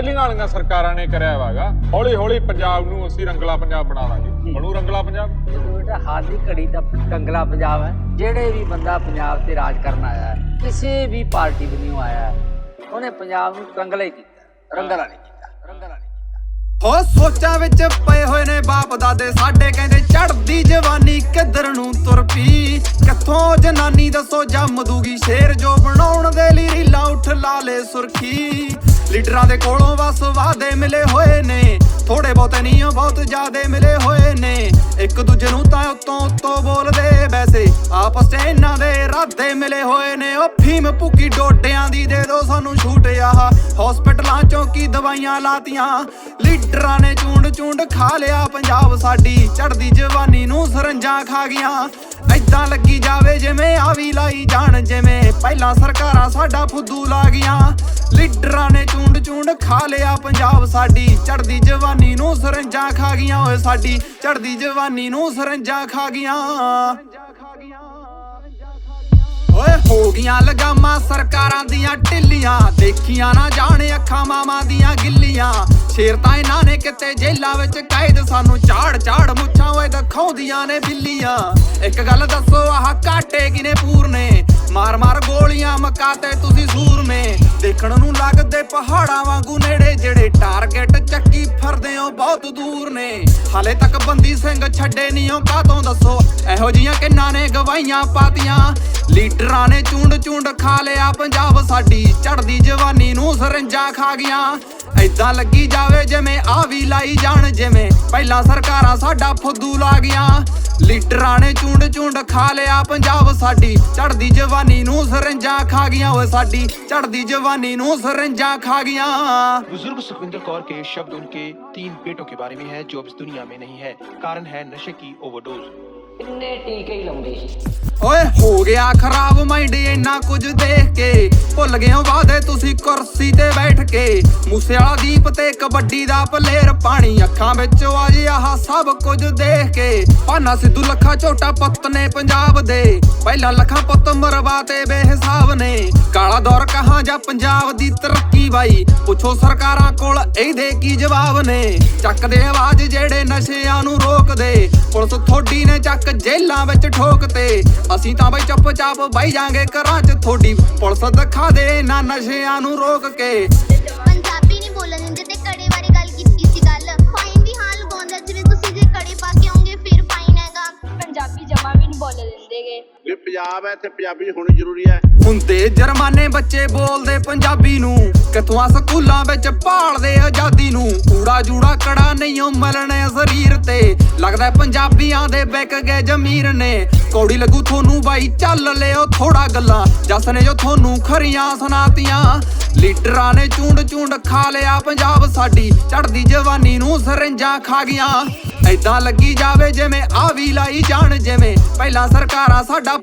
ਪਹਿਲੀਆਂ ਵਾਲੀਆਂ ਸਰਕਾਰਾਂ ਨੇ ਕਰਿਆ ਵਾਗਾ ਹੌਲੀ ਹੌਲੀ ਪੰਜਾਬ ਨੂੰ ਅਸੀਂ ਰੰਗਲਾ ਪੰਜਾਬ ਬਣਾ ਲਾਂਗੇ। ਬਣੂ ਰੰਗਲਾ ਪੰਜਾਬ? ਬੇਟਾ ਹਾਲ ਦੀ ਘੜੀ ਦਾ ਕੰਗਲਾ ਪੰਜਾਬ ਹੈ। ਜਿਹੜੇ ਵੀ ਬੰਦਾ ਪੰਜਾਬ ਤੇ ਰਾਜ ਕਰਨ ਆਇਆ ਹੈ, ਕਿਸੇ ਵੀ ਪਾਰਟੀ ਵੱਲੋਂ ਆਇਆ ਹੈ, ਉਹਨੇ ਪੰਜਾਬ ਨੂੰ ਰੰਗਲਾ ਹੀ ਕੀਤਾ ਰੰਗਲਾ ਨਹੀਂ ਕੀਤਾ ਰੰਗਲਾ ਨਹੀਂ ਕੀਤਾ। ਹੋ ਸੋਚਾਂ ਵਿੱਚ ਪਏ ਹੋਏ ਨੇ ਬਾਪ ਦਾਦੇ ਸਾਡੇ ਕਹਿੰਦੇ ਚੜਦੀ ਜਵਾਨੀ ਕਿੱਧਰ ਨੂੰ ਤੁਰ ਪਈ? ਕਿੱਥੋਂ ਜਨਾਨੀ ਦੱਸੋ ਜੰਮ ਦੂਗੀ? ਸ਼ੇਰ ਜੋ ਬਣਾਉਣ ਦੇ ਲਈ ਰੀਲਾਂ ਉੱਠ ਲਾ ਲੈ ਸੁਰਖੀ। ਲੀਡਰਾਂ ਦੇ ਕੋਲੋਂ ਬਸ ਵਾਦੇ ਮਿਲੇ ਹੋਏ ਨੇ। ਥੋੜੇ ਬਹੁਤੇ ਨਹੀਂ ਬਹੁਤ ਜ਼ਿਆਦੇ ਮਿਲੇ ਹੋਏ ਨੇ। ਇੱਕ ਦੂਜੇ ਨੂੰ ਤਾਂ ਉੱਤੋਂ ਉੱਤੋਂ ਬੋਲਦੇ ਵੈਸੇ। ਆਪਸ 'ਚ ਇਹਨਾਂ ਦੇ ਇਰਾਦੇ ਮਿਲੇ ਹੋਏ ਨੇ। ਉਹ ਫੀਮ ਭੁੱਕੀ ਡੋਡਿਆਂ ਦੀ ਦੇ ਦੋ ਸਾਨੂੰ ਛੂਟ ਆਹ ਹਸਪੀਟਲਾਂ ਚੋਂ ਕੀ ਦਵਾਈਆਂ ਲਾਤੀਆਂ। ਲੀਡਰਾਂ ਨੇ ਚੂੰਡ ਚੂੰਡ ਖਾ ਲਿਆ ਪੰਜਾਬ ਸਾਡੀ। ਚੜਦੀ ਜਵਾਨੀ ਨੂੰ ਸਰੰਜਾਂ ਖਾ ਗਈਆਂ। ਐਦਾਂ ਲੱਗੀ ਜਾਵੇ ਜਿਵੇਂ ਆ ਵੀ ਲਾਈ ਜਾਣ, ਜਿਵੇਂ ਪਹਿਲਾਂ ਸਰਕਾਰਾਂ ਸਾਡਾ ਫੁੱਦੂ ਲਾ ਗਈਆਂ। ਲੀਡਰਾਂ ਨੇ ਚੂੰਡ ਚੂੰਡ ਖਾ ਲਿਆ ਪੰਜਾਬ ਸਾਡੀ। ਚੜਦੀ ਜਵਾਨੀ ਨੂੰ ਸਰੰਜਾਂ ਖਾ ਗਈਆਂ। ਓਏ ਸਾਡੀ ਚੜਦੀ ਜਵਾਨੀ ਨੂੰ ਸਰੰਜਾਂ ਖਾ ਗਈਆਂ। ਓਏ ਹੋ ਗਈਆਂ ਲਗਾਮਾਂ ਸਰਕਾਰਾਂ ਦੀਆਂ ਢਿੱਲੀਆਂ। ਦੇਖੀਆਂ ਨਾ ਜਾਣੇ ਅੱਖਾਂ ਮਾਵਾਂ ਦੀਆਂ ਗਿੱਲੀਆਂ। ਸ਼ੇਰ ਤਾਂ ਇਹਨਾਂ ਨੇ ਕਿਤੇ ਜੇਲਾਂ ਵਿੱਚ ਕਾਇਦ ਸਾਨੂੰ ਝਾੜ ਝਾੜ ਮੁੱਛਾਂ ਓਏ ਦਿਖਾਉਂਦੀਆਂ ਨੇ ਬਿੱਲੀਆਂ। ਇੱਕ ਗੱਲ ਦੱਸੋ, ਆਹ ਕਾਟੇ ਕਿਨੇ ਪੂਰਨੇ? ਮਾਰ ਮਾਰ ਗੋਲੀਆਂ ਮੱਕਾ ਤੁਸੀਂ ਸੂਰਮੇ। ਦੇਖਣ ਨੂੰ ਲੱਗਦੇ ਪਹਾੜਾਂ ਵਾਂਗੂ ਨੇੜੇ, ਜਿਹੜੇ ਟਾਰਗੇਟ ਚੱਕੀ ਫਿਰਦੇ ਹੋ ਬਹੁਤ ਦੂਰ ਨੇ। ਹਾਲੇ ਤੱਕ ਬੰਦੀ ਸਿੰਘ ਛੱਡੇ ਨਹੀਂ ਹੋ ਕਾਤੋਂ ਦੱਸੋ? ਇਹੋ ਜੀਆਂ ਕਿੰਨਾਂ ਨੇ ਗਵਾਈਆਂ ਪਾਤੀਆਂ? ਲੀਡਰਾਂ ਨੇ ਚੁੰਡ ਚੁੰਡ ਖਾ ਲਿਆ, ਪੰਜਾਬ ਸਾਡੀ ਚੜਦੀ ਜਵਾਨੀ ਨੂੰ ਸਰੰਜਾਂ ਖਾ ਗਈਆਂ ਐਦਾਂ ਲੱਗੀ ਜਾਵੇ ਜਿਵੇਂ ਆ ਵੀ ਲਾਈ ਜਾਣ, ਜਿਵੇਂ ਪਹਿਲਾਂ ਸਰਕਾਰਾਂ ਸਾਡਾ ਫੁੱਦੂ ਲਾ ਗਿਆ ਲੀਡਰਾਂ ਨੇ ਚੁੰਡ ਚੁੰਡ ਖਾ ਲਿਆ ਪੰਜਾਬ ਸਾਡੀ ਚੜਦੀ ਜਵਾਨੀ ਨੂੰ ਸਰੰਜਾਂ ਖਾ ਗਈਆਂ ਓਏ ਸਾਡੀ ਚੜਦੀ ਜਵਾਨੀ ਨੂੰ ਸਰੰਜਾਂ ਖਾ ਗਈਆਂ बुजुर्ग सुखविंदर कौर के शब्द उनके तीन बेटों के बारे में है जो अब इस दुनिया में नहीं है कारण है नशे की ओवरडोज ਇੰਨੇ ਟੀਕੇ ਹੀ ਲਾਉਂਦੇ ਸੀ ਓਏ ਹੋ ਗਿਆ ਖਰਾਬ ਮਾਈਂਡ ਇੰਨਾ ਕੁਝ ਦੇਖ ਕੇ ਭੁੱਲ ਗਏ ਹੋ ਵਾਦੇ ਤੁਸੀਂ ਕੁਰਸੀ ਤੇ ਬੈਠ ਕੇ ਮੂਸੇ ਦੀਪ ਤੇ ਕਬੱਡੀ ਦਾ ਪਲੇਅਰ ਪਾਣੀ ਅੱਖਾਂ ਵਿੱਚ ਆ ਆਹ ਸਭ ਕੁਝ ਦੇਖ ਕੇ ਪਾਨਾ ਸਿੱਧੂ ਲੱਖਾ ਝੋਟਾ ਪੁੱਤ ਨੇ ਪੰਜਾਬ ਦੇ। ਪਹਿਲਾਂ ਲੱਖਾਂ ਪੁੱਤ ਮਰਵਾ ਤੇ ਬੇਹਿਸਾਬ ਨੇ। ਕਾਲਾ ਦੌਰ ਕਹਾਂ ਜਾਂ ਪੰਜਾਬ ਦੀ ਤਰੱਕੀ ਬਾਈ? ਪੁੱਛੋ ਸਰਕਾਰਾਂ ਕੋਲ, ਇਹਦੇ ਕੀ ਜਵਾਬ ਨੇ? ਚੱਕਦੇ ਆਵਾਜ਼ ਜਿਹੜੇ ਨਸ਼ਿਆਂ ਨੂੰ ਰੋਕਦੇ। ਪੁਲਿਸ ਥੋੜੀ ਨੇ ਚੱਕ ਜੇਲਾਂ ਵਿੱਚ ਠੋਕਤੇ। ਅਸੀਂ ਤਾਂ ਬਈ ਚੁੱਪਚਾਪ ਬਹਿ ਜਾਾਂਗੇ ਘਰਾਂ 'ਚ ਥੋੜੀ ਪੁਲਿਸ ਦਿਖਾ ਦੇ ਨਾ ਨਸ਼ਿਆਂ ਨੂੰ ਰੋਕ ਕੇ। ਬੋਲਣ ਦਿੰਦੇਗੇ ਵੀ ਪੰਜਾਬ ਹੈ ਤੇ ਪੰਜਾਬੀ ਹੋਣੀ ਜ਼ਰੂਰੀ ਹੈ। ਹੁੰਦੇ ਜਰਮਾਨੇ ਬੱਚੇ ਬੋਲਦੇ ਪੰਜਾਬੀ ਨੂੰ। ਕਿਥੋਂ ਸਕੂਲਾਂ ਵਿੱਚ ਭਾਲਦੇ ਆਜ਼ਾਦੀ ਨੂੰ। ਕੂੜਾ ਜੂੜਾ ਕੜਾ ਨਹੀਂ ਮਲਣੇ ਸਰੀਰ ਤੇ। ਲੱਗਦਾ ਪੰਜਾਬੀਆਂ ਦੇ ਵਿਕ ਗਏ ਜ਼ਮੀਰ ਨੇ। ਕੌੜੀ ਲੱਗੂ ਤੁਹਾਨੂੰ ਬਾਈ ਚੱਲ ਲਿਓ ਥੋੜਾ ਗੱਲਾਂ। ਜੱਸ ਨੇ ਜੋ ਤੁਹਾਨੂੰ ਖਰੀਆਂ ਸੁਣਾਤੀਆਂ। ਲੀਡਰਾਂ ਨੇ ਚੂੰਡ ਚੂੰਡ ਖਾ ਲਿਆ ਪੰਜਾਬ ਸਾਡੀ। ਚੜਦੀ ਜਵਾਨੀ ਨੂੰ ਸਰੰਜਾਂ ਖਾ ਗਈਆਂ। ਐਦਾਂ ਲੱਗੀ ਜਾਵੇ ਜਿਵੇਂ ਆ ਵੀ ਲਾਈ ਜਾਣ ਜਿਵੇਂ। ਪਹਿਲਾਂ ਸਰਕਾਰਾਂ ਸਾਡਾ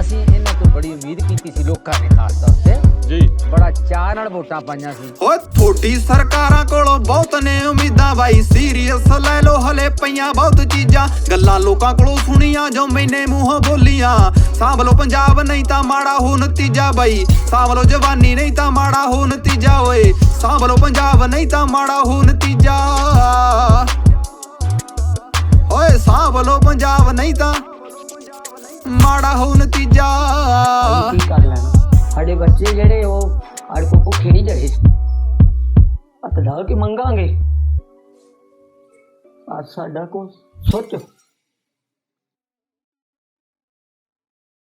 ਅਸੀਂ ਇਹਨਾਂ ਤੋਂ ਬੜੀ ਉਮੀਦ ਕੀਤੀ ਸੀ ਲੋਕਾਂ ਨੇ ਖਾਸ ਤੌਰ ਤੇ। ਜੀ। ਬੜਾ ਚਾਅ ਨਾਲ ਵੋਟਾਂ ਪਾਈਆਂ ਸੀ। ਓਏ ਥੋੜੀ ਸਰਕਾਰਾਂ ਕੋਲੋਂ ਬਹੁਤ ਨੇ ਉਮੀਦਾਂ ਬਾਈ। ਸੀਰੀਅਸ ਲੈ ਲੋ ਹਲੇ ਪਈਆਂ ਬਹੁਤ ਚੀਜ਼ਾਂ। ਗੱਲਾਂ ਲੋਕਾਂ ਕੋਲੋਂ ਸੁਣੀਆਂ ਜੋ ਮੈਨੇ ਮੂੰਹੋਂ ਬੋਲੀਆਂ। ਸਾਂਭ ਲੋ ਪੰਜਾਬ ਨਹੀਂ ਤਾਂ ਮਾੜਾ ਹੋ ਨਤੀਜਾ ਬਾਈ। ਸਾਂਭ ਲੋ ਜਵਾਨੀ ਨਹੀਂ ਤਾਂ ਮਾੜਾ ਹੋ ਨਤੀਜਾ ਓਏ। ਸਾਂਭ ਲੋ ਪੰਜਾਬ ਨਹੀਂ ਤਾਂ ਮਾੜਾ ਹੋ ਨਤੀਜਾ। ਓਏ ਸਾਂਭ ਪੰਜਾਬ ਨਹੀਂ ਤਾਂ ਮਾੜਾ ਹੋ ਨਤੀਜਾ। ਕੀ ਕਰ ਲੈਣਾ? ਸਾਡੇ ਬੱਚੇ ਜਿਹੜੇ ਉਹ ਸਾਡੇ ਕੋਲ ਭੁੱਖੇ ਨਹੀਂ ਜਰੇ ਹੱਥ ਢਾਲ ਕੇ ਮੰਗਾਂਗੇ। ਆ ਸਾਡਾ ਕੋ ਸੋਚੋ।